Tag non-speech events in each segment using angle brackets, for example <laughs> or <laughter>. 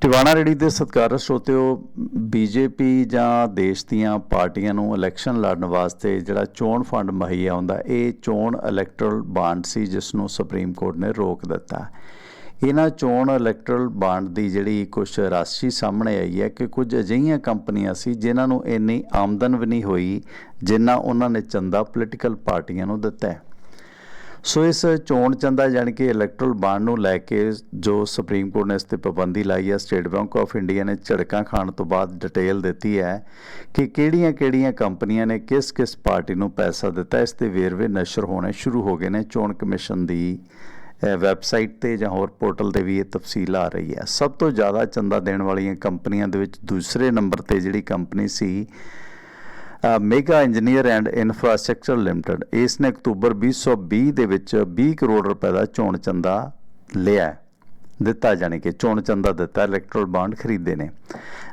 Tiwana ready ਦੇ ਸਤਿਕਾਰ ਸਰੋਤਿਓ, BJP ਜਾਂ ਦੇਸ਼ ਦੀਆਂ ਪਾਰਟੀਆਂ ਨੂੰ ਇਲੈਕਸ਼ਨ ਲੜਨ ਵਾਸਤੇ ਜਿਹੜਾ ਚੋਣ ਫੰਡ ਮੁਹੱਈਆ ਹੁੰਦਾ, ਇਹ ਚੋਣ ਇਲੈਕਟਰਲ ਬਾਂਡ ਸੀ ਜਿਸ ਨੂੰ ਸੁਪਰੀਮ ਕੋਰਟ ਨੇ ਰੋਕ ਦਿੱਤਾ। ਇਹਨਾਂ ਚੋਣ ਇਲੈਕਟਰਲ ਬਾਂਡ ਦੀ ਜਿਹੜੀ ਕੁਝ ਰਾਸ਼ੀ ਸਾਹਮਣੇ ਆਈ ਹੈ ਕਿ ਕੁਝ ਅਜਿਹੀਆਂ ਕੰਪਨੀਆਂ ਸੀ ਜਿਨ੍ਹਾਂ ਨੂੰ ਇੰਨੀ ਆਮਦਨ ਵੀ ਨਹੀਂ ਹੋਈ, ਜਿੰਨਾ ਉਹਨਾਂ ਨੇ ਚੰਦਾ ਪੋਲੀਟੀਕਲ ਪਾਰਟੀਆਂ ਨੂੰ ਦਿੱਤਾ ਹੈ। ਸੋ ਇਸ ਚੋਣ ਚੰਦਾ ਜਾਣੀ ਕਿ ਇਲੈਕਟਰਲ ਬਾਂਡ ਨੂੰ ਲੈ ਕੇ ਜੋ ਸੁਪਰੀਮ ਕੋਰਟ ਨੇ ਇਸ ਤੇ ਪਾਬੰਦੀ ਲਾਈ ਹੈ ਸਟੇਟ ਬੈਂਕ ਆਫ ਇੰਡੀਆ ਨੇ ਝੜਕਾਂ ਖਾਣ ਤੋਂ ਬਾਅਦ ਡਿਟੇਲ ਦਿੱਤੀ ਹੈ ਕਿ ਕਿਹੜੀਆਂ-ਕਿਹੜੀਆਂ ਕੰਪਨੀਆਂ ਨੇ ਕਿਸ-ਕਿਸ ਪਾਰਟੀ ਨੂੰ ਪੈਸਾ ਦਿੱਤਾ ਇਸ ਤੇ ਵੇਰਵੇ ਨਸ਼ਰ ਹੋਣੇ ਸ਼ੁਰੂ ਹੋ ਗਏ ਨੇ ਚੋਣ ਕਮਿਸ਼ਨ ਦੀ ਅਹ, ਵੈਬਸਾਈਟ ਤੇ ਜਾਂ ਹੋਰ ਪੋਰਟਲ ਤੇ ਵੀ ਇਹ ਤਫਸੀਲ ਆ ਰਹੀ ਹੈ। ਸਭ ਤੋਂ ਜ਼ਿਆਦਾ ਚੰਦਾ ਦੇਣ ਵਾਲੀਆਂ ਕੰਪਨੀਆਂ ਦੇ ਵਿੱਚ ਦੂਸਰੇ ਨੰਬਰ ਤੇ ਜਿਹੜੀ company C Megha engineer and infrastructure limited ਇਸ ਨੇ ਅਕਤੂਬਰ 2020 ਦੇ ਵਿੱਚ 20 ਕਰੋੜ ਰੁਪਏ ਦਾ ਚੋਣ ਚੰਦਾ ਲਿਆ ਦਿੱਤਾ ਜਾਣੀ ਕਿ ਚੋਣ ਚੰਦਾ ਦਿੱਤਾ ਇਲੈਕਟਰਲ ਬਾਂਡ ਖਰੀਦੇ ਨੇ।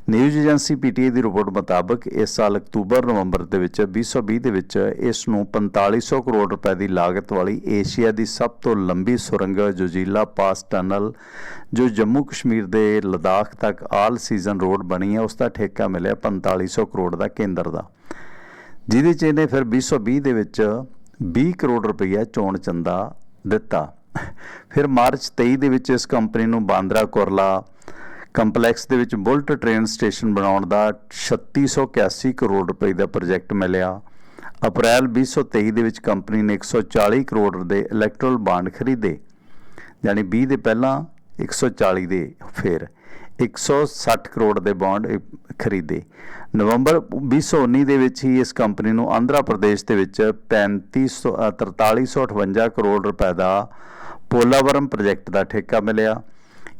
ਨਿਊਜ਼ ਏਜੰਸੀ ਪੀਟੀਏ ਦੀ ਰਿਪੋਰਟ ਮੁਤਾਬਕ ਇਸ ਸਾਲ ਅਕਤੂਬਰ ਨਵੰਬਰ ਦੇ ਵਿੱਚ 2020 ਦੇ ਵਿੱਚ ਇਸ ਨੂੰ 4500 ਕਰੋੜ ਰੁਪਏ ਦੀ ਲਾਗਤ ਵਾਲੀ ਏਸ਼ੀਆ ਦੀ ਸਭ ਤੋਂ ਲੰਬੀ ਸੁਰੰਗ ਜੋਜੀਲਾ ਪਾਸ ਟਨਲ, ਜੋ ਜੰਮੂ ਕਸ਼ਮੀਰ ਦੇ ਲਦਾਖ ਤੱਕ ਆਲ ਸੀਜ਼ਨ ਰੋਡ ਬਣੀ ਹੈ, ਉਸ ਦਾ ਠੇਕਾ ਮਿਲਿਆ 4500 ਕਰੋੜ ਦਾ ਕੇਂਦਰ ਦਾ। ਜਿਹਦੇ ਚ ਇਹਨੇ ਫਿਰ 2020 ਦੇ ਵਿੱਚ 20 ਕਰੋੜ ਰੁਪਈਆ ਚੋਣ ਚੰਦਾ ਦਿੱਤਾ। ਫਿਰ ਮਾਰਚ 23 ਦੇ ਵਿੱਚ ਇਸ ਕੰਪਨੀ ਨੂੰ ਬਾਂਦਰਾ ਕੁਰਲਾ ਕੰਪਲੈਕਸ ਦੇ ਵਿੱਚ ਬੁਲਟ ਟ੍ਰੇਨ ਸਟੇਸ਼ਨ ਬਣਾਉਣ ਦਾ 3681 ਕਰੋੜ ਰੁਪਏ ਦਾ ਪ੍ਰੋਜੈਕਟ ਮਿਲਿਆ। ਅਪ੍ਰੈਲ 2023 ਦੇ ਵਿੱਚ ਕੰਪਨੀ ਨੇ 140 ਕਰੋੜ ਦੇ ਇਲੈਕਟਰਲ ਬਾਂਡ ਖਰੀਦੇ। ਯਾਨੀ 20 ਦੇ ਪਹਿਲਾਂ 140 ਦੇ ਫਿਰ। 160 ਕਰੋੜ ਦੇ ਬੌਂਡ ਖਰੀਦੇ। ਨਵੰਬਰ 2019 ਦੇ ਵਿੱਚ ਹੀ ਇਸ ਕੰਪਨੀ ਨੂੰ ਆਂਧਰਾ ਪ੍ਰਦੇਸ਼ ਦੇ ਵਿੱਚ 3500 ਅ, 4358 ਕਰੋੜ ਰੁਪਏ ਦਾ ਪੋਲਾਵਰਮ ਪ੍ਰੋਜੈਕਟ ਦਾ ਠੇਕਾ ਮਿਲਿਆ।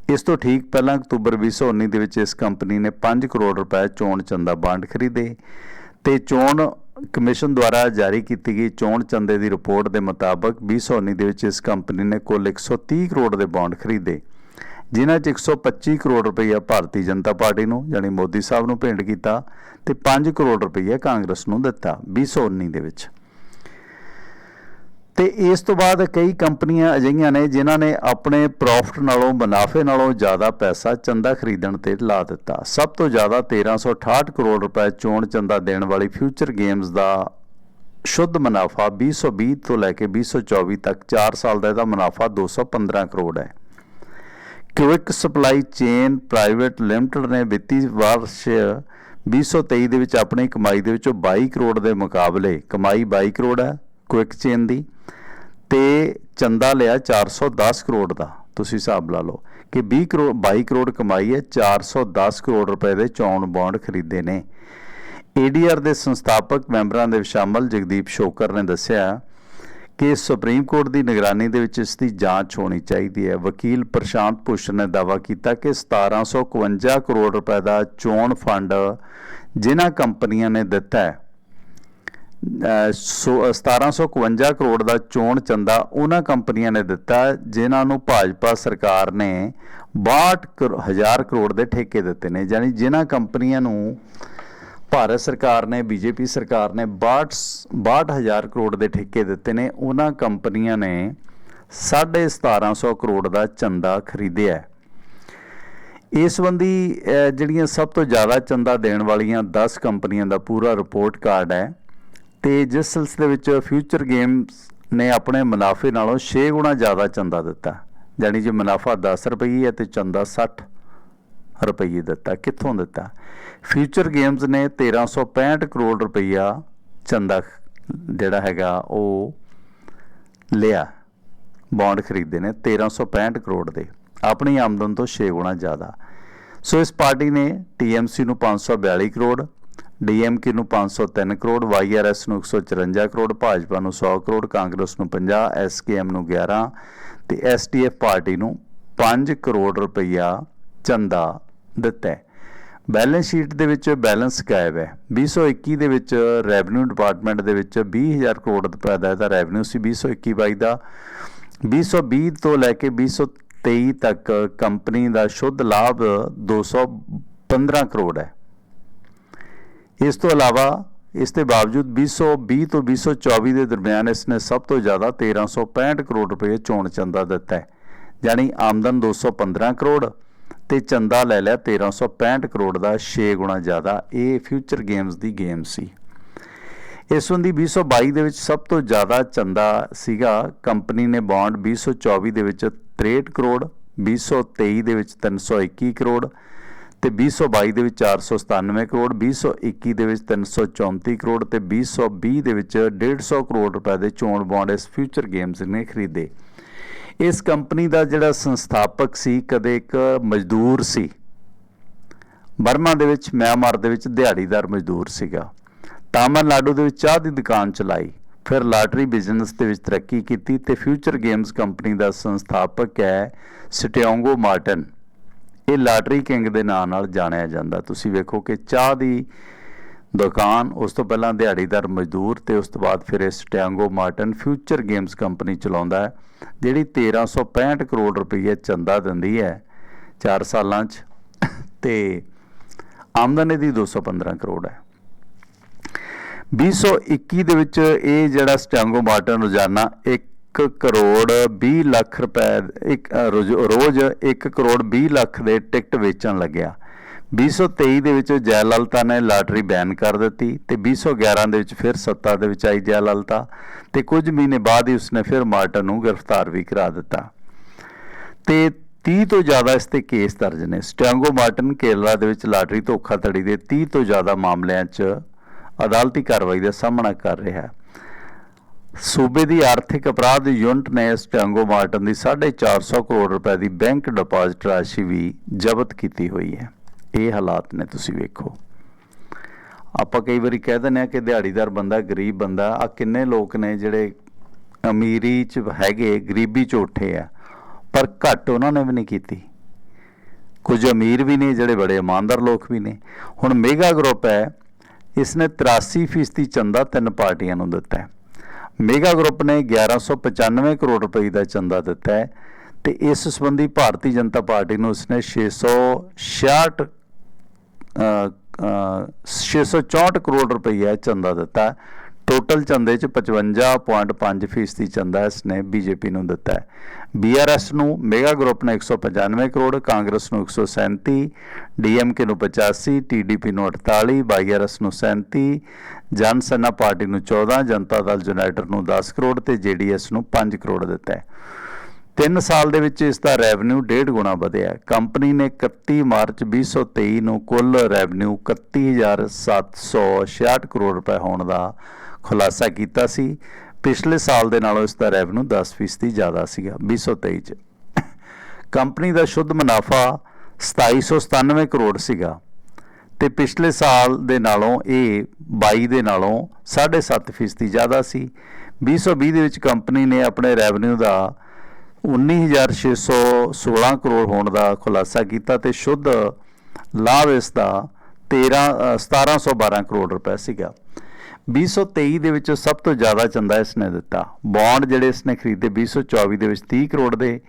ਇਸ ਤੋਂ ਠੀਕ ਪਹਿਲਾਂ ਅਕਤੂਬਰ 2019 ਦੇ ਵਿੱਚ ਇਸ ਕੰਪਨੀ ਨੇ 5 ਕਰੋੜ ਰੁਪਏ ਚੋਣ ਚੰਦਾ ਬਾਂਡ ਖਰੀਦੇ ਤੇ ਚੋਣ ਕਮਿਸ਼ਨ ਦੁਆਰਾ ਜਾਰੀ ਕੀਤੀ ਗਈ ਚੋਣ ਚੰਦੇ ਦੀ ਰਿਪੋਰਟ ਦੇ ਮੁਤਾਬਕ 2019 ਦੇ ਵਿੱਚ ਇਸ ਕੰਪਨੀ ਨੇ ਕੁੱਲ 130 ਕਰੋੜ ਦੇ ਬੌਂਡ ਖਰੀਦੇ। ਜਿਨ੍ਹਾਂ 'ਚ 125 ਕਰੋੜ ਰੁਪਈਆ ਭਾਰਤੀ ਜਨਤਾ ਪਾਰਟੀ ਨੂੰ, ਯਾਨੀ ਮੋਦੀ ਸਾਹਿਬ ਨੂੰ ਭੇਂਟ ਕੀਤਾ ਤੇ 5 ਕਰੋੜ ਰੁਪਈਆ ਕਾਂਗਰਸ ਨੂੰ ਦਿੱਤਾ 2019 ਦੇ ਵਿੱਚ। ਤੇ ਇਸ ਤੋਂ ਬਾਅਦ ਕਈ ਕੰਪਨੀਆਂ ਅਜਿਹੀਆਂ ਨੇ ਜਿਨ੍ਹਾਂ ਨੇ ਆਪਣੇ ਪ੍ਰੋਫਿਟ ਨਾਲੋਂ, ਮੁਨਾਫੇ ਨਾਲੋਂ ਜ਼ਿਆਦਾ ਪੈਸਾ ਚੰਦਾ ਖਰੀਦਣ ਤੇ ਲਾ ਦਿੱਤਾ। ਸਭ ਤੋਂ ਜ਼ਿਆਦਾ 1368 ਕਰੋੜ ਰੁਪਏ ਚੋਣ ਚੰਦਾ ਦੇਣ ਵਾਲੀ ਫਿਊਚਰ ਗੇਮਸ ਦਾ ਸ਼ੁੱਧ ਮੁਨਾਫਾ 2020 ਤੋਂ ਲੈ ਕੇ 2024 ਤੱਕ 4 ਸਾਲ ਦਾ ਇਹਦਾ ਮੁਨਾਫਾ 215 ਕਰੋੜ ਹੈ। Quick supply chain private limited ਨੇ ਵਿੱਤੀ ਵਰਸ਼ 2023 ਦੇ ਵਿੱਚ ਆਪਣੀ ਕਮਾਈ ਦੇ ਵਿੱਚੋਂ 22 ਕਰੋੜ ਦੇ ਮੁਕਾਬਲੇ, ਕਮਾਈ 22 ਕਰੋੜ ਹੈ ਕੁਇਕ ਚੇਨ ਦੀ, ਤੇ ਚੰਦਾ ਲਿਆ 410 ਕਰੋੜ ਦਾ। ਤੁਸੀਂ ਹਿਸਾਬ ਲਾ ਲਓ ਕਿ 20 ਕਰੋੜ 22 ਕਰੋੜ ਕਮਾਈ ਹੈ 410 ਕਰੋੜ ਰੁਪਏ ਦੇ ਚੌਣ ਬੌਂਡ ਖਰੀਦੇ ਨੇ। ਏਡੀਆਰ ਦੇ ਸੰਸਥਾਪਕ ਮੈਂਬਰਾਂ ਦੇ ਵਿੱਚ ਸ਼ਾਮਲ ਜਗਦੀਪ ਸ਼ੋਕਰ ਨੇ ਦੱਸਿਆ ਕਿ ਸੁਪਰੀਮ ਕੋਰਟ ਦੀ ਨਿਗਰਾਨੀ ਦੇ ਵਿੱਚ ਇਸ ਦੀ ਜਾਂਚ ਹੋਣੀ ਚਾਹੀਦੀ ਹੈ। ਵਕੀਲ ਪ੍ਰਸ਼ਾਂਤ ਭੂਸ਼ਣ ਨੇ ਦਾਅਵਾ ਕੀਤਾ ਕਿ 1751 ਕਰੋੜ ਰੁਪਏ ਦਾ ਚੋਣ ਫੰਡ ਜਿਨ੍ਹਾਂ ਕੰਪਨੀਆਂ ਨੇ ਦਿੱਤਾ ਹੈ, ਅਹ, ਸੋ 1751 ਕਰੋੜ ਦਾ ਚੋਣ ਚੰਦਾ ਉਹਨਾਂ ਕੰਪਨੀਆਂ ਨੇ ਦਿੱਤਾ ਜਿਨ੍ਹਾਂ ਨੂੰ ਭਾਜਪਾ ਸਰਕਾਰ ਨੇ 62 ਹਜ਼ਾਰ ਕਰੋੜ ਦੇ ਠੇਕੇ ਦਿੱਤੇ ਨੇ, ਯਾਨੀ ਜਿਨ੍ਹਾਂ ਕੰਪਨੀਆਂ ਨੂੰ ਭਾਰਤ ਸਰਕਾਰ ਨੇ, ਬੀਜੇਪੀ ਸਰਕਾਰ ਨੇ 62 62000 ਕਰੋੜ ਦੇ ਠੇਕੇ ਦਿੱਤੇ ਨੇ। ਉਹਨਾਂ ਕੰਪਨੀਆਂ ਨੇ 1750 ਕਰੋੜ ਦਾ ਚੰਦਾ ਖਰੀਦਿਆ ਇਸ ਸੰਬੰਧੀ ਜਿਹੜੀਆਂ ਸਭ ਤੋਂ ਜ਼ਿਆਦਾ ਚੰਦਾ ਦੇਣ ਵਾਲੀਆਂ 10 ਕੰਪਨੀਆਂ ਦਾ ਪੂਰਾ ਰਿਪੋਰਟ ਕਾਰਡ ਹੈ ਤੇ ਜਿਸ ਸਿਲਸਿਲੇ ਵਿੱਚ ਫਿਊਚਰ ਗੇਮਸ ਨੇ ਆਪਣੇ ਮੁਨਾਫੇ ਨਾਲੋਂ 6 ਗੁਣਾ ਜ਼ਿਆਦਾ ਚੰਦਾ ਦਿੱਤਾ। ਯਾਨੀ ਜੇ ਮੁਨਾਫਾ 10 ਰੁਪਏ ਹੈ ਤੇ ਚੰਦਾ 60 ਰੁਪਏ ਦਿੱਤਾ। ਕਿੱਥੋਂ ਦਿੱਤਾ? ਫਿਊਚਰ ਗੇਮਸ ਨੇ 1365 ਕਰੋੜ ਰੁਪਈਆ ਚੰਦਾ ਜਿਹੜਾ ਹੈਗਾ ਉਹ ਲਿਆ। ਬੌਂਡ ਖਰੀਦੇ ਨੇ 1365 ਕਰੋੜ ਦੇ। ਆਪਣੀ ਆਮਦਨ ਤੋਂ 6 ਗੁਣਾ ਜ਼ਿਆਦਾ। ਸੋ ਇਸ ਪਾਰਟੀ ਨੇ ਟੀਐਮਸੀ ਨੂੰ 542 ਕਰੋੜ ਡੀਐਮਕੇ ਨੂੰ 503 ਕਰੋੜ ਵਾਈਆਰਐਸ ਨੂੰ 154 ਕਰੋੜ, ਭਾਜਪਾ ਨੂੰ 100 ਕਰੋੜ, ਕਾਂਗਰਸ ਨੂੰ 50 ਐਸਕੇਐਮ ਨੂੰ 11 ਤੇ ਐਸਟੀਐਫ ਪਾਰਟੀ ਨੂੰ 5 ਕਰੋੜ ਰੁਪਈਆ ਚੰਦਾ ਦਿੱਤਾ ਹੈ। ਬੈਲੈਂਸ ਸ਼ੀਟ ਦੇ ਵਿੱਚ ਬੈਲੈਂਸ ਗਾਇਬ ਹੈ। 2021 ਦੇ ਵਿੱਚ ਰੈਵਨਿਊ ਡਿਪਾਰਟਮੈਂਟ ਦੇ ਵਿੱਚ 20000 ਕਰੋੜ ਰੁਪਏ ਦਾ ਇਹਦਾ ਰੈਵਨਿਊ ਸੀ 2021-22 ਦਾ। 2020 ਤੋਂ ਲੈ ਕੇ 2023 ਤੱਕ ਕੰਪਨੀ ਦਾ ਸ਼ੁੱਧ ਲਾਭ 215 ਕਰੋੜ ਹੈ। ਇਸ ਤੋਂ ਇਲਾਵਾ ਇਸ ਦੇ ਬਾਵਜੂਦ 2020 ਤੋਂ 2024 ਦੇ ਦਰਮਿਆਨ ਇਸ ਨੇ ਸਭ ਤੋਂ ਜ਼ਿਆਦਾ 1365 ਕਰੋੜ ਰੁਪਏ ਚੋਣ ਚੰਦਾ ਦਿੱਤਾ ਹੈ ਯਾਨੀ ਆਮਦਨ 215 ਕਰੋੜ। ਤੇ ਚੰਦਾ ਲੈ ਲਿਆ 1365 ਕਰੋੜ ਦਾ 6 ਗੁਣਾ ਜ਼ਿਆਦਾ। ਇਹ ਫਿਊਚਰ ਗੇਮਸ ਦੀ ਗੇਮ ਸੀ। ਇਸ ਸੰਬੰਧੀ 2022 ਦੇ ਵਿੱਚ ਸਭ ਤੋਂ ਜ਼ਿਆਦਾ ਚੰਦਾ ਸੀਗਾ। ਕੰਪਨੀ ਨੇ ਬੌਂਡ 2024 ਦੇ ਵਿੱਚ 63 ਕਰੋੜ 2023 ਦੇ ਵਿੱਚ 321 ਕਰੋੜ ਤੇ 2022 ਦੇ ਵਿੱਚ 497 ਕਰੋੜ 2021 ਦੇ ਵਿੱਚ 334 ਕਰੋੜ ਤੇ 2020 ਦੇ ਵਿੱਚ 150 ਕਰੋੜ ਰੁਪਏ ਦੇ ਚੋਣ ਬੌਂਡ ਇਸ ਫਿਊਚਰ ਗੇਮਸ ਨੇ ਖਰੀਦੇ। ਇਸ ਕੰਪਨੀ ਦਾ ਜਿਹੜਾ ਸੰਸਥਾਪਕ ਸੀ, ਕਦੇ ਇੱਕ ਮਜ਼ਦੂਰ ਸੀ। ਬਰਮਾ ਦੇ ਵਿੱਚ, ਮਿਆਂਮਾਰ ਦੇ ਵਿੱਚ ਦਿਹਾੜੀਦਾਰ ਮਜ਼ਦੂਰ ਸੀਗਾ। ਤਾਮਿਲਨਾਡੂ ਦੇ ਵਿੱਚ ਚਾਹ ਦੀ ਦੁਕਾਨ ਚਲਾਈ। ਫਿਰ ਲਾਟਰੀ ਬਿਜ਼ਨਸ ਦੇ ਵਿੱਚ ਤਰੱਕੀ ਕੀਤੀ ਤੇ ਫਿਊਚਰ ਗੇਮਸ ਕੰਪਨੀ ਦਾ ਸੰਸਥਾਪਕ ਹੈ ਸਟਿਓਂਗੋ ਮਾਰਟਨ। ਇਹ ਲਾਟਰੀ ਕਿੰਗ ਦੇ ਨਾਂ ਨਾਲ ਜਾਣਿਆ ਜਾਂਦਾ। ਤੁਸੀਂ ਵੇਖੋ ਕਿ ਚਾਹ ਦੀ ਦੁਕਾਨ, ਉਸ ਤੋਂ ਪਹਿਲਾਂ ਦਿਹਾੜੀਦਾਰ ਮਜ਼ਦੂਰ ਤੇ ਉਸ ਤੋਂ ਬਾਅਦ ਫਿਰ ਇਹ Santiago Martin future games company ਚਲਾਉਂਦਾ ਹੈ, ਜਿਹੜੀ 1365 ਕਰੋੜ ਰੁਪਏ ਚੰਦਾ ਦਿੰਦੀ ਹੈ 4 ਸਾਲਾਂ 'ਚ ਤੇ ਆਮਦਨ ਇਹਦੀ 215 ਕਰੋੜ ਹੈ। 2021 ਦੇ ਵਿੱਚ ਇਹ ਜਿਹੜਾ ਸਟੈਂਗੋ ਮਾਰਟਨ ਰੋਜ਼ਾਨਾ 1 ਕਰੋੜ 20 ਲੱਖ ਰੁਪਏ, ਇੱਕ ਰੋਜ਼ ਰੋਜ਼ 1 ਕਰੋੜ 20 ਲੱਖ ਦੇ ਟਿਕਟ ਵੇਚਣ ਲੱਗਿਆ। 2023 ਦੇ ਵਿੱਚ ਜੈ ਨੇ ਲਾਟਰੀ ਬੈਨ ਕਰ ਦਿੱਤੀ ਤੇ 2011 ਦੇ ਵਿੱਚ ਫਿਰ ਸੱਤਾ ਦੇ ਵਿੱਚ ਆਈ ਜੈ ਲਲਿਤਾ ਤੇ ਕੁਝ ਮਹੀਨੇ ਬਾਅਦ ਹੀ ਉਸਨੇ ਫਿਰ ਮਾਰਟਨ ਨੂੰ ਗ੍ਰਿਫਤਾਰ ਵੀ ਕਰਾ ਦਿੱਤਾ। ਤੇ 30 ਤੋਂ ਜ਼ਿਆਦਾ ਇਸ ਤੇ ਕੇਸ ਦਰਜ ਨੇ। ਸਟਿਆਂਗੋ ਮਾਰਟਨ ਕੇਰਲਾ ਦੇ ਵਿੱਚ ਲਾਟਰੀ ਧੋਖਾਧੜੀ ਦੇ 30 ਤੋਂ ਜ਼ਿਆਦਾ ਮਾਮਲਿਆਂ 'ਚ ਅਦਾਲਤੀ ਕਾਰਵਾਈ ਦਾ ਸਾਹਮਣਾ ਕਰ ਰਿਹਾ ਹੈ। ਸੂਬੇ ਦੀ ਆਰਥਿਕ ਅਪਰਾਧ ਯੂਨਿਟ ਨੇ ਸਟੈਂਗੋ ਮਾਰਟਨ ਦੀ 450 ਕਰੋੜ ਰੁਪਏ ਦੀ ਬੈਂਕ ਡਿਪੋਜ਼ਿਟ ਰਾਸ਼ੀ ਵੀ ਜ਼ਬਤ ਕੀਤੀ ਹੋਈ ਹੈ। ਇਹ ਹਾਲਾਤ ਨੇ ਤੁਸੀਂ ਵੇਖੋ। ਆਪਾਂ ਕਈ ਵਾਰੀ ਕਹਿ ਦਿੰਦੇ ਆ ਕਿ ਦਿਹਾੜੀਦਾਰ ਬੰਦਾ ਗਰੀਬ ਬੰਦਾ ਆ ਕਿੰਨੇ ਲੋਕ ਨੇ ਜਿਹੜੇ ਅਮੀਰੀ ਚ ਹੈਗੇ ਗਰੀਬੀ ਚ ਉੱਠੇ ਆ ਪਰ ਘੱਟ ਉਹਨਾਂ ਨੇ ਵੀ ਨਹੀਂ ਕੀਤੀ। ਕੁਝ ਅਮੀਰ ਵੀ ਨੇ ਜਿਹੜੇ ਬੜੇ ਇਮਾਨਦਾਰ ਲੋਕ ਵੀ ਨੇ। ਹੁਣ ਮੇਗਾ ਗਰੁੱਪ ਹੈ ਇਸ ਨੇ 83% ਚੰਦਾ ਤਿੰਨ ਪਾਰਟੀਆਂ ਨੂੰ ਦਿੱਤਾ ਹੈ। ਮੇਗਾ ਗਰੁੱਪ ਨੇ 1195 ਕਰੋੜ ਰੁਪਏ ਦਾ ਚੰਦਾ ਦਿੱਤਾ ਹੈ ਤੇ ਇਸ ਸੰਬੰਧੀ ਭਾਰਤੀ ਜਨਤਾ ਪਾਰਟੀ ਨੂੰ ਉਸਨੇ 666 ਅ, ਅ, 664 ਕਰੋੜ ਰੁਪਈਆ ਚੰਦਾ ਦਿੱਤਾ ਟੋਟਲ ਚੰਦੇ ਚ 55.5 ਫੀਸਦੀ ਚੰਦਾ ਇਸਨੇ ਬੀਜੇਪੀ ਨੂੰ ਦਿੱਤਾ ਹੈ। ਬੀਆਰਐਸ ਨੂੰ ਮੇਗਾ ਗਰੁੱਪ ਨੇ 195 ਕਰੋੜ, ਕਾਂਗਰਸ ਨੂੰ 137 ਡੀਐਮਕੇ ਨੂੰ 85 ਟੀਡੀਪੀ ਨੂੰ 48 ਵਾਈਆਰਐਸ ਨੂੰ 37 ਜਨ ਸੈਨਾ ਪਾਰਟੀ ਨੂੰ 14 ਜਨਤਾ ਦਲ ਯੂਨਾਈਟਿਡ ਨੂੰ 10 ਕਰੋੜ ਤੇ ਜੇਡੀਐਸ ਨੂੰ 5 ਕਰੋੜ ਦਿੱਤਾ ਹੈ। 3 ਸਾਲ ਦੇ ਵਿੱਚ ਇਸ ਦਾ ਰੈਵਨਿਊ ਡੇਢ ਗੁਣਾ ਵਧਿਆ। ਕੰਪਨੀ ਨੇ 31 ਮਾਰਚ 2023 ਨੂੰ ਕੁੱਲ ਰੈਵਨਿਊ 31766 ਕਰੋੜ ਰੁਪਏ ਹੋਣ ਦਾ ਖੁਲਾਸਾ ਕੀਤਾ ਸੀ। ਪਿਛਲੇ ਸਾਲ ਦੇ ਨਾਲੋਂ ਇਸ ਦਾ ਰੈਵਨਿਊ 10% ਜ਼ਿਆਦਾ ਸੀਗਾ 2023 ਚ। ਕੰਪਨੀ ਦਾ ਸ਼ੁੱਧ ਮੁਨਾਫਾ 2797 ਕਰੋੜ ਸੀਗਾ ਤੇ ਪਿਛਲੇ ਸਾਲ ਦੇ ਨਾਲੋਂ ਇਹ 22 ਦੇ ਨਾਲੋਂ 7.5% ਜ਼ਿਆਦਾ ਸੀ। 2020 ਦੇ ਵਿੱਚ ਕੰਪਨੀ ਨੇ ਆਪਣੇ ਰੈਵਨਿਊ ਦਾ 19616 ਕਰੋੜ ਹੋਣ ਦਾ ਖੁਲਾਸਾ ਕੀਤਾ ਤੇ ਸ਼ੁੱਧ ਲਾਭ ਇਸ ਦਾ 13 ਅ, 1712 ਕਰੋੜ ਰੁਪਏ ਸੀਗਾ। 2023 ਦੇ ਵਿੱਚ ਸਭ ਤੋਂ ਜ਼ਿਆਦਾ ਚੰਦਾ ਇਸ ਨੇ ਦਿੱਤਾ। ਬੌਂਡ ਜਿਹੜੇ ਇਸ ਨੇ ਖਰੀਦੇ 2024 ਦੇ ਵਿੱਚ 30 ਕਰੋੜ ਦੇ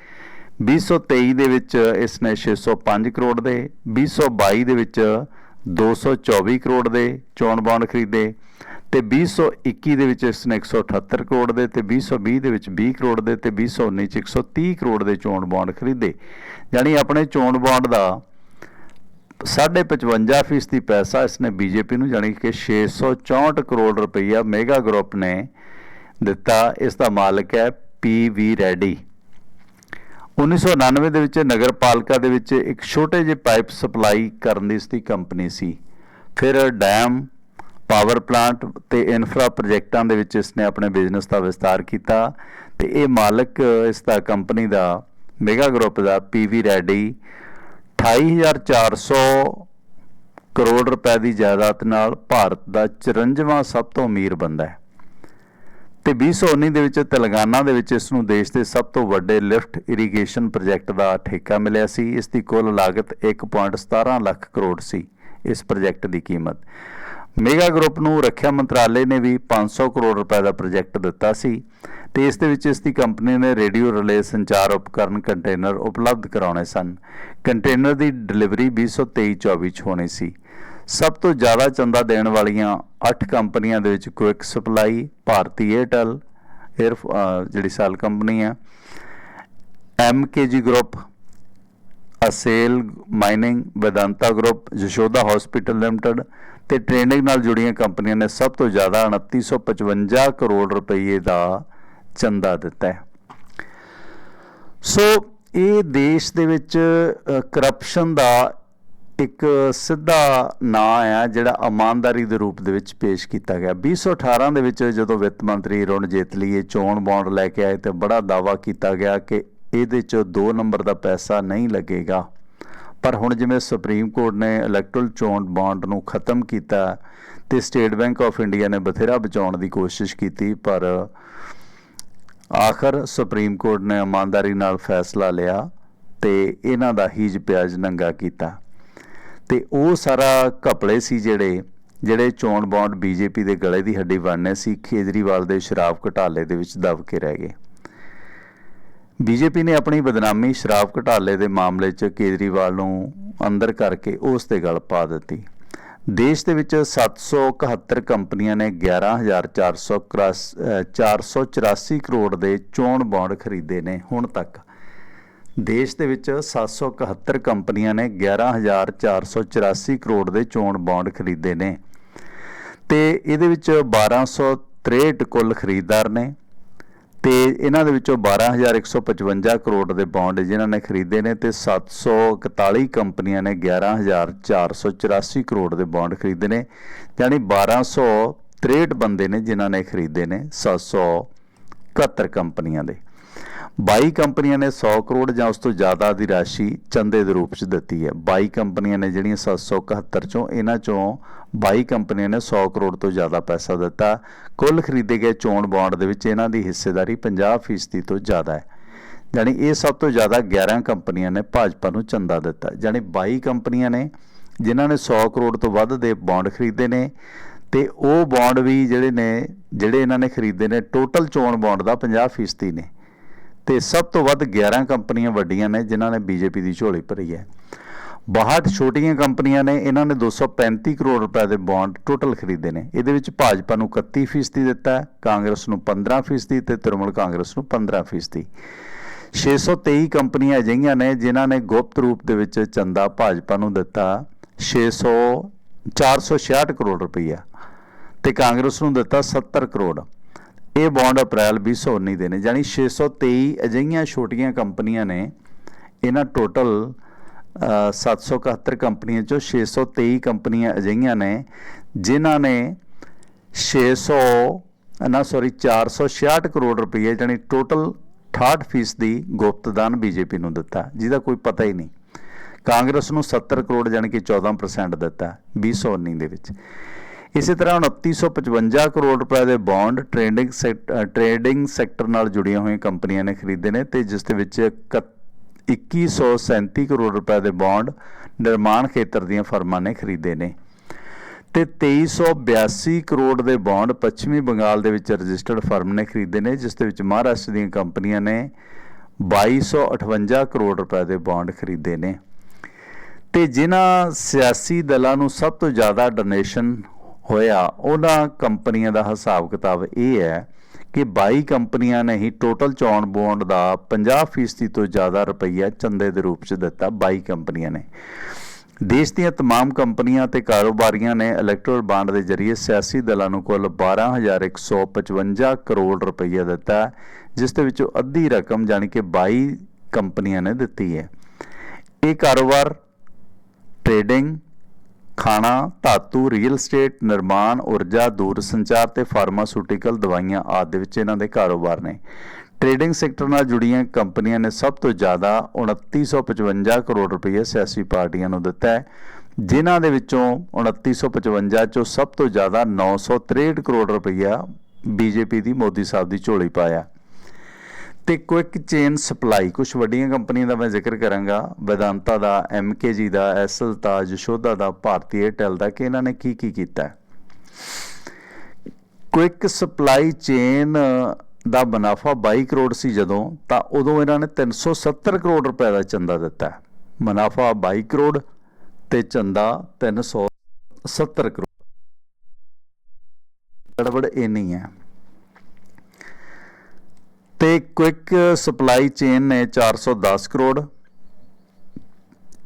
2023 ਦੇ ਵਿੱਚ ਇਸ ਨੇ 605 ਕਰੋੜ ਦੇ 2022 ਦੇ ਵਿੱਚ 224 ਕਰੋੜ ਦੇ ਚੋਣ ਬੌਂਡ ਖਰੀਦੇ ਤੇ 2021 ਦੇ ਵਿੱਚ ਇਸ ਨੇ 178 ਕਰੋੜ ਦੇ ਤੇ 2020 ਦੇ ਵਿੱਚ 20 ਕਰੋੜ ਦੇ ਤੇ 2019 ਚ 130 ਕਰੋੜ ਦੇ ਚੋਣ ਬੌਂਡ ਖਰੀਦੇ। ਯਾਨੀ ਆਪਣੇ ਚੋਣ ਬਾਂਡ ਦਾ 55 ਫੀਸਦੀ ਪੈਸਾ ਇਸ ਇਸਨੇ ਬੀਜੇਪੀ ਨੂੰ ਜਾਣੀ ਕਿ 664 ਕਰੋੜ ਰੁਪਈਆ ਮੈਗਾ ਗਰੁੱਪ ਨੇ ਦਿੱਤਾ। ਇਸ ਦਾ ਮਾਲਕ ਹੈ ਪੀਵੀ ਰੈਡੀ। 1999 ਦੇ ਵਿੱਚ ਨਗਰਪਾਲਿਕਾ ਦੇ ਵਿੱਚ ਇੱਕ ਛੋਟੇ ਜਿਹੇ ਪਾਈਪ ਸਪਲਾਈ ਕਰਨ ਦੀ ਇਸ ਦੀ ਕੰਪਨੀ ਸੀ। ਫਿਰ ਡੈਮ ਪਾਵਰ ਪਲਾਂਟ ਤੇ ਇਨਫਰਾ ਪ੍ਰੋਜੈਕਟਾਂ ਦੇ ਵਿੱਚ ਇਸਨੇ ਆਪਣੇ ਬਿਜ਼ਨਸ ਦਾ ਵਿਸਤਾਰ ਕੀਤਾ ਤੇ ਇਹ ਮਾਲਕ, ਇਸ ਦਾ ਕੰਪਨੀ ਦਾ ਮੇਗਾ ਗਰੁੱਪ ਦਾ ਪੀਵੀ ਰੈਡੀ। 28400 ਕਰੋੜ ਰੁਪਏ ਦੀ ਜਾਇਦਾਦ ਨਾਲ ਭਾਰਤ ਦਾ 54ਵਾਂ ਸਭ ਤੋਂ ਅਮੀਰ ਬੰਦਾ ਹੈ। ਤੇ 2019 ਦੇ ਵਿੱਚ ਤੇਲੰਗਾਨਾ ਦੇ ਵਿੱਚ ਇਸ ਨੂੰ ਦੇਸ਼ ਦੇ ਸਭ ਤੋਂ ਵੱਡੇ ਲਿਫਟ ਇਰੀਗੇਸ਼ਨ ਪ੍ਰੋਜੈਕਟ ਦਾ ਠੇਕਾ ਮਿਲਿਆ ਸੀ। ਇਸ ਦੀ ਕੁੱਲ ਲਾਗਤ 1.17 ਲੱਖ ਕਰੋੜ ਸੀ, ਇਸ ਪ੍ਰੋਜੈਕਟ ਦੀ ਕੀਮਤ। ਮੇਗਾ ਗਰੁੱਪ ਨੂੰ ਰੱਖਿਆ ਮੰਤਰਾਲੇ ਨੇ ਵੀ 500 ਕਰੋੜ ਰੁਪਏ ਦਾ ਪ੍ਰੋਜੈਕਟ ਦਿੱਤਾ ਸੀ ਤੇ ਇਸ ਦੇ ਵਿੱਚ ਇਸ ਦੀ ਕੰਪਨੀ ਨੇ ਰੇਡੀਓ ਰਿਲੇ ਸੰਚਾਰ ਉਪਕਰਨ ਕੰਟੇਨਰ ਉਪਲਬਧ ਕਰਾਉਣੇ ਸਨ। ਕੰਟੇਨਰ ਦੀ ਡਿਲੀਵਰੀ 2023-24 ਚ ਹੋਣੀ ਸੀ। ਸਭ ਤੋਂ ਜ਼ਿਆਦਾ ਚੰਦਾ ਦੇਣ ਵਾਲੀਆਂ 8 ਕੰਪਨੀਆਂ ਦੇ ਵਿੱਚ ਕੁਇਕ ਸਪਲਾਈ, ਭਾਰਤੀ ਏਅਰਟੈਲ 에ਅਰ ਜਿਹੜੀ ਸੈਲ ਕੰਪਨੀ ਆ ਐਮਕੇਜੀ group, ਅਸੇਲ mining vedanta group Yashoda hospital limited ਤੇ ਟ੍ਰੇਨਿੰਗ ਨਾਲ ਜੁੜੀਆਂ ਕੰਪਨੀਆਂ ਨੇ ਸਭ ਤੋਂ ਜ਼ਿਆਦਾ 2955 ਕਰੋੜ ਰੁਪਏ ਦਾ ਚੰਦਾ ਦਿੱਤਾ ਹੈ। ਸੋ ਇਹ ਦੇਸ਼ ਦੇ ਵਿੱਚ ਕਰਪਸ਼ਨ ਦਾ ਇੱਕ ਸਿੱਧਾ ਨਾਂ ਆ, ਜਿਹੜਾ ਇਮਾਨਦਾਰੀ ਦੇ ਰੂਪ ਦੇ ਵਿੱਚ ਪੇਸ਼ ਕੀਤਾ ਗਿਆ। 2018 ਦੇ ਵਿੱਚ ਜਦੋਂ ਵਿੱਤ ਮੰਤਰੀ ਅਰੁਣ ਜੇਤਲੀ ਇਹ ਚੋਣ ਬੌਂਡ ਲੈ ਕੇ ਆਏ ਤੇ ਬੜਾ ਦਾਵਾ ਕੀਤਾ ਗਿਆ ਕਿ ਇਹਦੇ 'ਚ 2 ਨੰਬਰ ਦਾ ਪੈਸਾ ਨਹੀਂ ਲੱਗੇਗਾ। ਪਰ ਹੁਣ ਜਿਵੇਂ ਸੁਪਰੀਮ ਕੋਰਟ ਨੇ ਇਲੈਕਟਰਲ ਚੋਣ ਬੌਂਡ ਨੂੰ ਖਤਮ ਕੀਤਾ ਤੇ ਸਟੇਟ ਬੈਂਕ ਆਫ ਇੰਡੀਆ ਨੇ ਬਥੇਰਾ ਬਚਾਉਣ ਦੀ ਕੋਸ਼ਿਸ਼ ਕੀਤੀ, ਪਰ ਆਖਰ ਸੁਪਰੀਮ ਕੋਰਟ ਨੇ ਇਮਾਨਦਾਰੀ ਨਾਲ ਫੈਸਲਾ ਲਿਆ ਤੇ ਇਹਨਾਂ ਦਾ ਹੀਜ ਪਿਆਜ ਨੰਗਾ ਕੀਤਾ। ਤੇ ਉਹ ਸਾਰਾ ਘਪਲੇ ਸੀ ਜਿਹੜੇ ਜਿਹੜੇ ਚੋਣ ਬੌਂਡ ਬੀਜੇਪੀ ਦੇ ਗਲੇ ਦੀ ਹੱਡੀ ਬਣਨੇ ਸੀ, ਕੇਜਰੀਵਾਲ ਦੇ ਸ਼ਰਾਬ ਘਟਾਲੇ ਦੇ ਵਿੱਚ ਦਬ ਕੇ ਰਹਿ ਗਏ। ਬੀਜੇਪੀ ਨੇ ਆਪਣੀ ਬਦਨਾਮੀ, ਸ਼ਰਾਬ ਘਟਾਲੇ ਦੇ ਮਾਮਲੇ 'ਚ ਕੇਜਰੀਵਾਲ ਨੂੰ ਅੰਦਰ ਕਰਕੇ ਉਸ 'ਤੇ ਗੱਲ ਪਾ ਦਿੱਤੀ। ਦੇਸ਼ ਦੇ ਵਿੱਚ 771 ਕੰਪਨੀਆਂ ਨੇ 11484 ਕਰੋੜ ਦੇ ਚੋਣ ਬੌਂਡ ਖਰੀਦੇ ਨੇ ਹੁਣ ਤੱਕ। ਦੇਸ਼ ਦੇ ਵਿੱਚ 771 ਕੰਪਨੀਆਂ ਨੇ 11484 ਕਰੋੜ ਦੇ ਚੋਣ ਬੌਂਡ ਖਰੀਦੇ ਨੇ। ਤੇ ਇਹਦੇ ਵਿੱਚ 1263 ਕੁੱਲ ਖਰੀਦਦਾਰ ਨੇ। ਤੇ ਇਹਨਾਂ ਦੇ ਵਿੱਚੋਂ 12155 ਕਰੋੜ ਦੇ ਬੌਂਡ ਜਿਨ੍ਹਾਂ ਨੇ ਖਰੀਦੇ ਨੇ ਤੇ 741 ਕੰਪਨੀਆਂ ਨੇ 11484 ਕਰੋੜ ਦੇ ਬੌਂਡ ਖਰੀਦੇ ਨੇ, ਯਾਨੀ 1263 ਬੰਦੇ ਨੇ ਜਿਨ੍ਹਾਂ ਨੇ ਖਰੀਦੇ ਨੇ 771 ਕੰਪਨੀਆਂ ਦੇ। 22 ਕੰਪਨੀਆਂ ਨੇ 100 ਕਰੋੜ ਜਾਂ ਉਸ ਤੋਂ ਜ਼ਿਆਦਾ ਦੀ ਰਾਸ਼ੀ ਚੰਦੇ ਦੇ ਰੂਪ 'ਚ ਦਿੱਤੀ ਹੈ। 22 ਕੰਪਨੀਆਂ ਨੇ ਜਿਹੜੀਆਂ 771 ਚੋਂ ਇਹਨਾਂ ਚੋਂ 22 ਕੰਪਨੀਆਂ ਨੇ 100 ਕਰੋੜ ਤੋਂ ਜ਼ਿਆਦਾ ਪੈਸਾ ਦਿੱਤਾ। ਕੁੱਲ ਖਰੀਦੇ ਗਏ ਚੋਣ ਬੌਂਡ ਦੇ ਵਿੱਚ ਇਹਨਾਂ ਦੀ ਹਿੱਸੇਦਾਰੀ 50% ਤੋਂ ਜ਼ਿਆਦਾ ਹੈ। ਯਾਨੀ ਇਹ ਸਭ ਤੋਂ ਜ਼ਿਆਦਾ 11 ਕੰਪਨੀਆਂ ਨੇ ਭਾਜਪਾ ਨੂੰ ਚੰਦਾ ਦਿੱਤਾ। ਯਾਨੀ 22 ਕੰਪਨੀਆਂ ਨੇ ਜਿਨ੍ਹਾਂ ਨੇ 100 ਕਰੋੜ ਤੋਂ ਵੱਧ ਦੇ ਬੌਂਡ ਖਰੀਦੇ ਨੇ ਤੇ ਉਹ ਬੌਂਡ ਵੀ ਜਿਹੜੇ ਨੇ, ਜਿਹੜੇ ਇਹਨਾਂ ਨੇ ਖਰੀਦੇ ਨੇ, ਟੋਟਲ ਚੋਣ ਬੌਂਡ ਦਾ 50% ਨੇ। ਤੇ ਸਭ ਤੋਂ ਵੱਧ 11 ਕੰਪਨੀਆਂ ਵੱਡੀਆਂ ਨੇ, ਜਿਨ੍ਹਾਂ ਨੇ ਬੀਜੇਪੀ ਦੀ ਝੋਲੀ ਭਰੀ ਹੈ। 62 ਛੋਟੀਆਂ ਕੰਪਨੀਆਂ ਨੇ, ਇਹਨਾਂ ਨੇ 235 ਕਰੋੜ ਰੁਪਏ ਦੇ ਬੌਂਡ ਟੋਟਲ ਖਰੀਦੇ ਨੇ। ਇਹਦੇ ਵਿੱਚ ਭਾਜਪਾ ਨੂੰ 31% ਦਿੱਤਾ ਕਾਂਗਰਸ ਨੂੰ 15% ਤੇ ਤ੍ਰਿਣਮੂਲ ਕਾਂਗਰਸ ਨੂੰ 15% 623 ਕੰਪਨੀਆਂ ਅਜਿਹੀਆਂ ਨੇ, ਜਿਨ੍ਹਾਂ ਨੇ ਗੁਪਤ ਰੂਪ ਦੇ ਵਿੱਚ ਚੰਦਾ ਭਾਜਪਾ ਨੂੰ ਦਿੱਤਾ। 600 466 ਕਰੋੜ ਰੁਪਈਆ ਤੇ ਕਾਂਗਰਸ ਨੂੰ ਦਿੱਤਾ 70 ਕਰੋੜ। ਇਹ ਬੌਂਡ ਅਪ੍ਰੈਲ 2019 ਦੇ ਨੇ, ਯਾਨੀ 623 ਅਜਿਹੀਆਂ ਛੋਟੀਆਂ ਕੰਪਨੀਆਂ ਨੇ, ਇਹਨਾਂ ਟੋਟਲ 771 ਕੰਪਨੀਆਂ ਚੋਂ 623 ਕੰਪਨੀਆਂ ਅਜਿਹੀਆਂ ਨੇ, ਜਿਨ੍ਹਾਂ ਨੇ 600 ਨਾ ਸੌਰੀ 466 ਕਰੋੜ ਰੁਪਏ ਯਾਨੀ ਟੋਟਲ 68% ਦੀ ਗੁਪਤਦਾਨ ਬੀਜੇਪੀ ਨੂੰ ਦਿੱਤਾ, ਜਿਹਦਾ ਕੋਈ ਪਤਾ ਹੀ ਨਹੀਂ। ਕਾਂਗਰਸ ਨੂੰ 70 ਕਰੋੜ, ਯਾਨੀ ਕਿ 14% ਦਿੱਤਾ 2019 ਦੇ ਵਿੱਚ। ਇਸੇ ਤਰ੍ਹਾਂ 2955 ਕਰੋੜ ਰੁਪਏ ਦੇ ਬੌਂਡ ਟ੍ਰੇਡਿੰਗ ਟ੍ਰੇਡਿੰਗ ਸੈਕਟਰ ਨਾਲ ਜੁੜੀਆਂ ਹੋਈਆਂ ਕੰਪਨੀਆਂ ਨੇ ਖਰੀਦੇ ਨੇ ਤੇ ਜਿਸ ਦੇ ਵਿੱਚ 2137 ਕਰੋੜ ਰੁਪਏ ਦੇ ਬੌਂਡ ਨਿਰਮਾਣ ਖੇਤਰ ਦੀਆਂ ਫਰਮਾਂ ਨੇ ਖਰੀਦੇ ਨੇ। ਤੇ 2382 ਕਰੋੜ ਦੇ ਬੌਂਡ ਪੱਛਮੀ ਬੰਗਾਲ ਦੇ ਵਿੱਚ ਰਜਿਸਟਰਡ ਫਰਮ ਨੇ ਖਰੀਦੇ ਨੇ, ਜਿਸ ਦੇ ਵਿੱਚ ਮਹਾਰਾਸ਼ਟਰ ਦੀਆਂ ਕੰਪਨੀਆਂ ਨੇ 2258 ਕਰੋੜ ਰੁਪਏ ਦੇ ਬੌਂਡ ਖਰੀਦੇ ਨੇ। ਤੇ ਜਿਨ੍ਹਾਂ ਸਿਆਸੀ ਦਲਾਂ ਨੂੰ ਸਭ ਤੋਂ ਜ਼ਿਆਦਾ ਡੋਨੇਸ਼ਨ ਹੋਇਆ ਉਹਨਾਂ ਕੰਪਨੀਆਂ ਦਾ ਹਿਸਾਬ ਕਿਤਾਬ ਇਹ ਹੈ ਕਿ 22 ਕੰਪਨੀਆਂ ਨੇ ਹੀ ਟੋਟਲ ਚੌਣ ਬੌਂਡ ਦਾ 50% ਤੋਂ ਜ਼ਿਆਦਾ ਰੁਪਈਆ ਚੰਦੇ ਦੇ ਰੂਪ 'ਚ ਦਿੱਤਾ 22 ਕੰਪਨੀਆਂ ਨੇ ਦੇਸ਼ ਦੀਆਂ तमाम ਕੰਪਨੀਆਂ ਤੇ ਕਾਰੋਬਾਰੀਆਂ ਨੇ ਇਲੈਕਟਰਲ ਬਾਂਡ ਦੇ ਜ਼ਰੀਏ ਸਿਆਸੀ ਦਲਾਂ ਨੂੰ ਕੁੱਲ 12155 ਕਰੋੜ ਰੁਪਈਆ ਦਿੱਤਾ ਜਿਸ ਦੇ ਵਿੱਚੋਂ ਅੱਧੀ ਰਕਮ ਜਾਨੀ ਕਿ 22 ਕੰਪਨੀਆਂ ਨੇ ਦਿੱਤੀ ਹੈ ਇਹ ਕਾਰੋਬਾਰ ਟ੍ਰੇਡਿੰਗ ਖਾਣਾ, ਧਾਤੂ ਰੀਅਲ ਸਟੇਟ ਨਿਰਮਾਣ, ਊਰਜਾ ਦੂਰ ਸੰਚਾਰ ਤੇ ਫਾਰਮਾਸਿਊਟੀਕਲ ਦਵਾਈਆਂ ਆਦਿ ਦੇ ਵਿੱਚ ਇਹਨਾਂ ਦੇ ਕਾਰੋਬਾਰ ਨੇ। ਟ੍ਰੇਡਿੰਗ ਸੈਕਟਰ ਨਾਲ ਜੁੜੀਆਂ ਕੰਪਨੀਆਂ ਨੇ ਸਭ ਤੋਂ ਜ਼ਿਆਦਾ 2955 ਕਰੋੜ ਰੁਪਏ ਸਿਆਸੀ ਪਾਰਟੀਆਂ ਨੂੰ ਦਿੱਤਾ ਹੈ, ਜਿਨ੍ਹਾਂ ਦੇ ਵਿੱਚੋਂ 2955 ਚੋਂ ਸਭ ਤੋਂ ਜ਼ਿਆਦਾ 963 ਕਰੋੜ ਰੁਪਈਆ ਬੀਜੇਪੀ ਦੀ ਮੋਦੀ ਸਾਹਿਬ ਦੀ ਝੋਲੀ ਪਾਇਆ। ਤੇ ਕੁਇਕ ਚੇਨ ਸਪਲਾਈ ਕੁਝ ਵੱਡੀਆਂ ਕੰਪਨੀਆਂ ਦਾ ਮੈਂ ਜ਼ਿਕਰ ਕਰਾਂਗਾ। ਵਿਦਾਂਤਾ ਦਾ ਐਮਕੇਜੀ ਦਾ ਐਸਲ ਦਾ ਯਸ਼ੋਦਾ ਦਾ, ਭਾਰਤੀ ਏਅਰਟੈਲ ਦਾ, ਕਿ ਇਹਨਾਂ ਨੇ ਕੀ ਕੀ ਕੀਤਾ ਕੁਇਕ ਸਪਲਾਈ ਚੇਨ ਦਾ ਮੁਨਾਫਾ 22 ਕਰੋੜ ਸੀ ਜਦੋਂ, ਤਾਂ ਉਦੋਂ ਇਹਨਾਂ ਨੇ 370 ਕਰੋੜ ਰੁਪਏ ਦਾ ਚੰਦਾ ਦਿੱਤਾ ਮੁਨਾਫਾ 22 ਕਰੋੜ ਤੇ ਚੰਦਾ 370 ਕਰੋੜ। ਗੜਬੜ ਇਹ ਨਹੀਂ ਹੈ। ਤੇ ਕੁਇਕ ਸਪਲਾਈ ਚੇਨ ਨੇ 410 ਕਰੋੜ,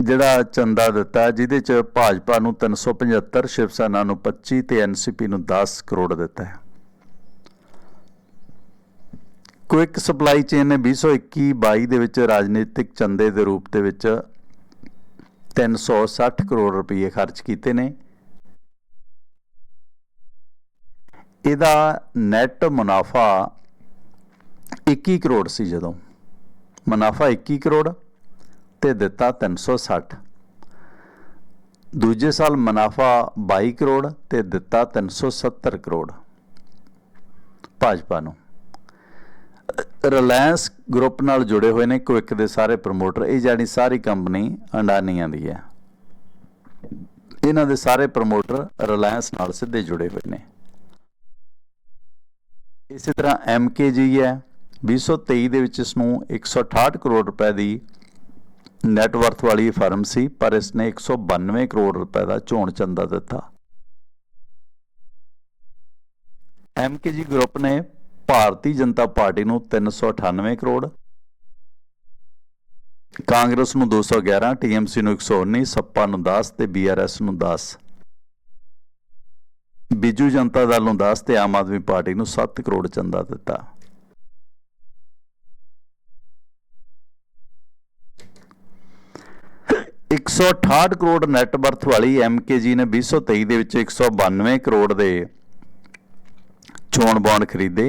ਜਿਹੜਾ ਚੰਦਾ ਦਿੱਤਾ, ਜਿਹਦੇ ਚ ਭਾਜਪਾ ਨੂੰ 375 ਸ਼ਿਵ ਸੈਨਾ ਨੂੰ 25 ਤੇ ਐਨਸੀਪੀ ਨੂੰ 10 ਕਰੋੜ ਦਿੱਤਾ ਹੈ। ਕੁਇਕ ਸਪਲਾਈ ਚੇਨ ਨੇ 2021-22 ਦੇ ਵਿੱਚ ਰਾਜਨੀਤਿਕ ਚੰਦੇ ਦੇ ਰੂਪ ਦੇ ਵਿੱਚ 360 ਕਰੋੜ ਰੁਪਏ ਖਰਚ ਕੀਤੇ ਨੇ। ਇਹਦਾ ਨੈਟ ਮੁਨਾਫਾ 21 ਕਰੋੜ ਸੀ ਜਦੋਂ। ਮੁਨਾਫਾ 21 ਕਰੋੜ ਤੇ ਦਿੱਤਾ 360 ਦੂਜੇ ਸਾਲ ਮੁਨਾਫਾ 22 ਕਰੋੜ ਤੇ ਦਿੱਤਾ 370 ਕਰੋੜ ਭਾਜਪਾ ਨੂੰ। ਰਿਲਾਇੰਸ ਗਰੁੱਪ ਨਾਲ ਜੁੜੇ ਹੋਏ ਨੇ ਕੁਇਕ ਦੇ ਸਾਰੇ ਪ੍ਰਮੋਟਰ। ਇਹ ਜਾਨੀ ਸਾਰੀ ਕੰਪਨੀ ਅੰਡਾਨੀਆਂ ਦੀ ਹੈ। ਇਹਨਾਂ ਦੇ ਸਾਰੇ ਪ੍ਰਮੋਟਰ ਰਿਲਾਇੰਸ ਨਾਲ ਸਿੱਧੇ ਜੁੜੇ ਹੋਏ ਨੇ। ਇਸੇ ਤਰ੍ਹਾਂ MKG ਹੈ। 2023 ਦੇ ਵਿੱਚ ਇਸ ਨੂੰ 168 ਕਰੋੜ ਰੁਪਏ ਦੀ ਨੈਟ ਵਰਥ ਵਾਲੀ ਫਰਮ ਸੀ, ਪਰ ਇਸ ਨੇ 192 ਕਰੋੜ ਰੁਪਏ ਦਾ ਝੋਣ ਚੰਦਾ ਦਿੱਤਾ। MKG ਗਰੁੱਪ ਨੇ ਭਾਰਤੀ ਜਨਤਾ ਪਾਰਟੀ ਨੂੰ 398 ਕਰੋੜ, ਕਾਂਗਰਸ ਨੂੰ 211 TMC ਨੂੰ 119 ਸੱਪਾ ਨੂੰ 10 ਤੇ BRS ਨੂੰ 10 ਬੀਜੂ ਜਨਤਾ ਦਲ ਨੂੰ 10 ਤੇ ਆਮ ਆਦਮੀ ਪਾਰਟੀ ਨੂੰ 7 ਕਰੋੜ ਚੰਦਾ ਦਿੱਤਾ। ਇੱਕ ਸੌ ਅਠਾਹਠ ਕਰੋੜ ਨੈਟ ਵਰਥ ਵਾਲੀ MKG ਨੇ 2023 ਦੇ ਵਿੱਚ 192 ਕਰੋੜ ਦੇ ਚੋਣ ਬੌਂਡ ਖਰੀਦੇ।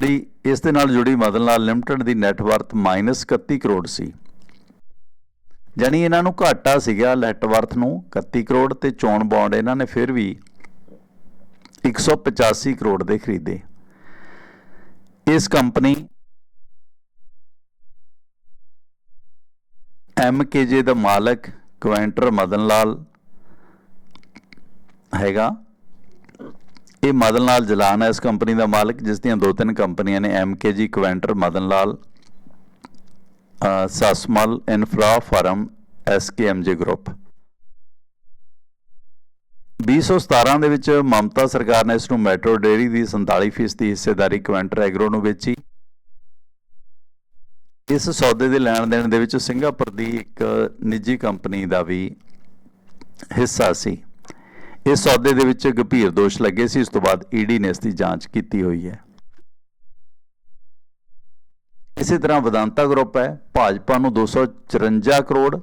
ਦੀ ਇਸ ਦੇ ਨਾਲ ਜੁੜੀ ਮਦਨ ਲਾਲ ਲਿਮਟਿਡ ਦੀ ਨੈਟ ਵਰਥ -31 ਕਰੋੜ ਸੀ। ਜਾਨੀ ਇਹਨਾਂ ਨੂੰ ਘਾਟਾ ਸੀਗਾ ਨੈਟ ਵਰਥ ਨੂੰ 31 ਕਰੋੜ ਤੇ ਚੋਣ ਬੌਂਡ ਇਹਨਾਂ ਨੇ ਫਿਰ ਵੀ 185 ਕਰੋੜ ਦੇ ਖਰੀਦੇ। ਇਸ ਕੰਪਨੀ ਐਮਕੇਜੇ ਦਾ ਮਾਲਕ ਕੁਐਂਟਰ ਮਦਨ ਲਾਲ ਹੈਗਾ। ਇਹ ਮਦਨ ਲਾਲ ਜਲਾਨ ਹੈ ਇਸ ਕੰਪਨੀ ਦਾ ਮਾਲਕ ਜਿਸ ਦੀਆਂ ਦੋ ਤਿੰਨ ਕੰਪਨੀਆਂ ਨੇ ਐਮਕੇਜੀ ਕੁਐਂਟਰ ਮਦਨ ਲਾਲ ਅ, Sasmal infra farm SKMJ group. 2017 ਦੇ ਵਿੱਚ ਮਮਤਾ ਸਰਕਾਰ ਨੇ ਇਸ ਨੂੰ ਮੈਟਰੋ ਡੇਅਰੀ ਦੀ 47% ਦੀ ਹਿੱਸੇਦਾਰੀ ਕੁਐਂਟਰ ਐਗਰੋ ਨੂੰ ਵੇਚੀ। ਇਸ ਸੌਦੇ ਦੇ ਲੈਣ ਦੇਣ ਦੇ ਵਿੱਚ ਸਿੰਗਾਪੁਰ ਦੀ ਇੱਕ ਨਿੱਜੀ ਕੰਪਨੀ ਦਾ ਵੀ ਹਿੱਸਾ ਸੀ। ਇਸ ਸੌਦੇ ਦੇ ਵਿੱਚ ਗੰਭੀਰ ਦੋਸ਼ ਲੱਗੇ ਸੀ। ਇਸ ਤੋਂ ਬਾਅਦ ਈਡੀ ਨੇ ਇਸ ਦੀ ਜਾਂਚ ਕੀਤੀ ਹੋਈ ਹੈ। ਇਸੇ ਤਰ੍ਹਾਂ ਵਿਦਾਂਤਾ ਗਰੁੱਪ ਹੈ। ਭਾਜਪਾ ਨੂੰ 254 ਕਰੋੜ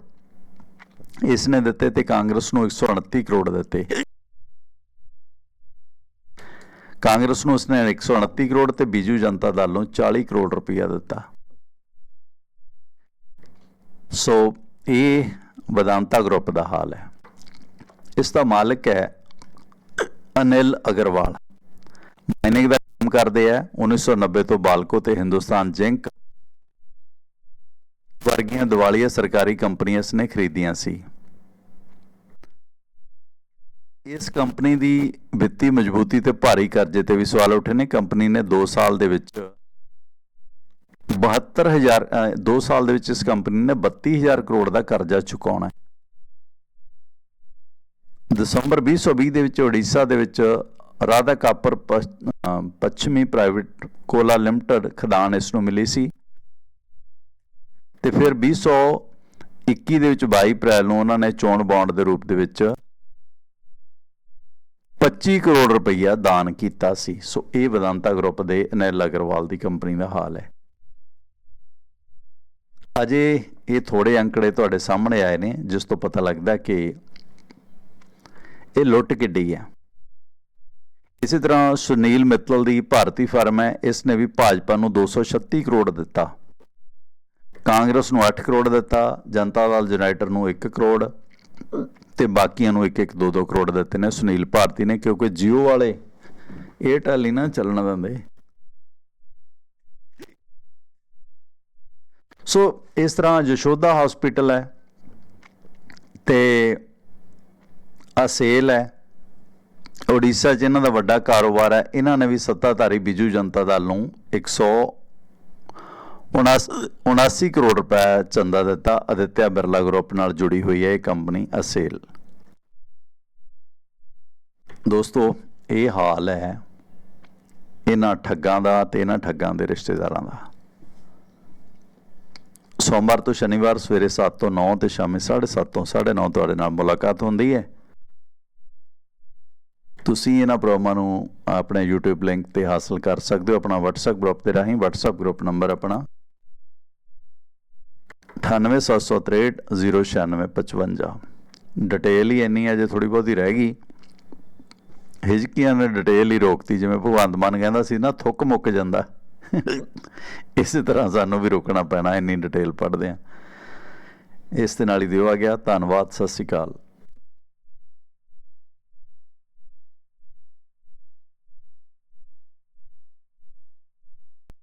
ਇਸ ਨੇ ਦਿੱਤੇ ਤੇ ਕਾਂਗਰਸ ਨੂੰ 129 ਕਰੋੜ ਦਿੱਤੇ। ਕਾਂਗਰਸ ਨੂੰ ਉਸਨੇ 129 ਕਰੋੜ ਤੇ ਬੀਜੂ ਜਨਤਾ ਦਲ ਨੂੰ 40 ਕਰੋੜ ਰੁਪਇਆ ਦਿੱਤਾ। ਸੋ ਇਹ ਵਿਦਾਂਤਾ ਗਰੁੱਪ ਦਾ ਹਾਲ ਹੈ। ਇਸ ਦਾ ਮਾਲਕ ਹੈ ਅਨਿਲ ਅਗਰਵਾਲ। ਮਾਈਨਿੰਗ ਦਾ ਕੰਮ ਕਰਦੇ ਆ। 1990 ਤੋਂ ਬਾਲਕੋ ਤੇ ਹਿੰਦੁਸਤਾਨ ਜ਼ਿੰਕ ਵਰਗੀਆਂ ਦਿਵਾਲੀਆ ਸਰਕਾਰੀ ਕੰਪਨੀਆਂ ਨੇ ਖਰੀਦੀਆਂ ਸੀ। ਇਸ ਕੰਪਨੀ ਦੀ ਵਿੱਤੀ ਮਜ਼ਬੂਤੀ ਤੇ ਭਾਰੀ ਕਰਜ਼ੇ ਤੇ ਵੀ ਸਵਾਲ ਉੱਠੇ ਨੇ। ਕੰਪਨੀ ਨੇ 2 ਸਾਲ ਦੇ ਵਿੱਚ 72000 2 ਸਾਲ ਦੇ ਵਿੱਚ ਇਸ ਕੰਪਨੀ ਨੇ 32000 ਕਰੋੜ ਦਾ ਕਰਜ਼ਾ ਚੁਕਾਉਣਾ ਹੈ। ਦਸੰਬਰ 2020 ਦੇ ਵਿੱਚ ਓਡੀਸ਼ਾ ਦੇ ਵਿੱਚ ਰਾਧਾ ਕਾਪਰ ਪੱਛਮੀ ਪ੍ਰਾਈਵੇਟ ਕੋਲਾ ਲਿਮਟਿਡ ਖਦਾਨ ਇਸ ਨੂੰ ਮਿਲੀ ਸੀ। ਤੇ ਫਿਰ 2021 ਦੇ ਵਿੱਚ 22 ਅਪ੍ਰੈਲ ਨੂੰ ਉਹਨਾਂ ਨੇ ਚੋਣ ਬੌਂਡ ਦੇ ਰੂਪ ਦੇ ਵਿੱਚ 25 ਕਰੋੜ ਰੁਪਈਆ ਦਾਨ ਕੀਤਾ ਸੀ। ਸੋ ਇਹ ਵਿਦਾਂਤਾ ਗਰੁੱਪ ਦੇ ਅਨਿਲ ਅਗਰਵਾਲ ਦੀ ਕੰਪਨੀ ਦਾ ਹਾਲ ਹੈ। ਅਜੇ ਇਹ ਥੋੜੇ ਅੰਕੜੇ ਤੁਹਾਡੇ ਸਾਹਮਣੇ ਆਏ ਨੇ, ਜਿਸ ਤੋਂ ਪਤਾ ਲੱਗਦਾ ਕਿ ਇਹ ਲੁੱਟ ਕਿੱਡੀ ਹੈ ਇਸੇ ਤਰ੍ਹਾਂ ਸੁਨੀਲ ਮਿੱਤਲ ਦੀ ਭਾਰਤੀ ਫਰਮ ਹੈ, ਇਸ ਨੇ ਵੀ ਭਾਜਪਾ ਨੂੰ 236 ਕਰੋੜ ਦਿੱਤਾ। ਕਾਂਗਰਸ ਨੂੰ 8 ਕਰੋੜ ਦਿੱਤਾ, ਜਨਤਾ ਦਲ ਯੂਨਾਈਟਡ ਨੂੰ 1 ਕਰੋੜ, ਤੇ ਬਾਕੀਆਂ ਨੂੰ 1-1 2-2 ਕਰੋੜ ਦਿੱਤੇ ਨੇ ਸੁਨੀਲ ਭਾਰਤੀ ਨੇ, ਕਿਉਂਕਿ ਜੀਓ ਵਾਲੇ ਏਅਰਟੈਲ ਹੀ ਨਾ ਚੱਲਣ ਦਿੰਦੇ। ਸੋ ਇਸ ਤਰ੍ਹਾਂ ਯਸ਼ੋਦਾ ਹਸਪੀਟਲ ਹੈ ਤੇ ਅਸੇਲ ਹੈ। ਓਡੀਸ਼ਾ 'ਚ ਇਹਨਾਂ ਦਾ ਵੱਡਾ ਕਾਰੋਬਾਰ ਹੈ। ਇਹਨਾਂ ਨੇ ਵੀ ਸੱਤਾਧਾਰੀ ਬਿਜੂ ਜਨਤਾ ਦਲ ਨੂੰ 179 ਕਰੋੜ ਰੁਪਏ ਚੰਦਾ ਦਿੱਤਾ। ਅਦਿੱਤਿਆ ਬਿਰਲਾ ਗਰੁੱਪ ਨਾਲ ਜੁੜੀ ਹੋਈ ਹੈ ਇਹ ਕੰਪਨੀ ਅਸੇਲ। ਦੋਸਤੋ, ਇਹ ਹਾਲ ਹੈ ਇਹਨਾਂ ਠੱਗਾਂ ਦਾ ਤੇ ਇਹਨਾਂ ਠੱਗਾਂ ਦੇ ਰਿਸ਼ਤੇਦਾਰਾਂ ਦਾ। ਸੋਮਵਾਰ ਤੋਂ ਸ਼ਨੀਵਾਰ ਸਵੇਰੇ 7 ਤੋਂ 9 ਤੇ ਸ਼ਾਮੇ 7:30 ਤੋਂ 9:30 ਤੁਹਾਡੇ ਨਾਲ ਮੁਲਾਕਾਤ ਹੁੰਦੀ ਹੈ। ਤੁਸੀਂ ਇਹਨਾਂ ਪ੍ਰੋਗਰਾਮਾਂ ਨੂੰ ਆਪਣੇ YouTube ਲਿੰਕ ਤੇ ਹਾਸਲ ਕਰ ਸਕਦੇ ਹੋ, ਆਪਣਾ WhatsApp ਗਰੁੱਪ ਦੇ ਰਾਹੀਂ। WhatsApp ਗਰੁੱਪ ਨੰਬਰ ਆਪਣਾ 9873096555 ਡਿਟੇਲ ਹੀ ਇੰਨੀ ਹੈ, ਜੇ ਥੋੜੀ ਬਹੁਤੀ ਰਹਿ ਗਈ। ਹਿਜਕੀਆਂ ਨੇ ਡਿਟੇਲ ਹੀ ਰੋਕਤੀ, ਜਿਵੇਂ ਭਗਵੰਤ ਮਾਨ ਕਹਿੰਦਾ ਸੀ, ਨਾ, ਥੁੱਕ ਮੁੱਕ ਜਾਂਦਾ। <laughs> ਇਸੇ ਤਰ੍ਹਾਂ ਸਾਨੂੰ ਵੀ ਰੋਕਣਾ ਪੈਣਾ, ਇੰਨੀ ਡਿਟੇਲ ਪੜ੍ਹਦੇ ਆ ਇਸ ਦੇ ਨਾਲ ਹੀ ਦਿਓ ਆ ਗਿਆ। ਧੰਨਵਾਦ, ਸਤਿ ਸ਼੍ਰੀ ਅਕਾਲ।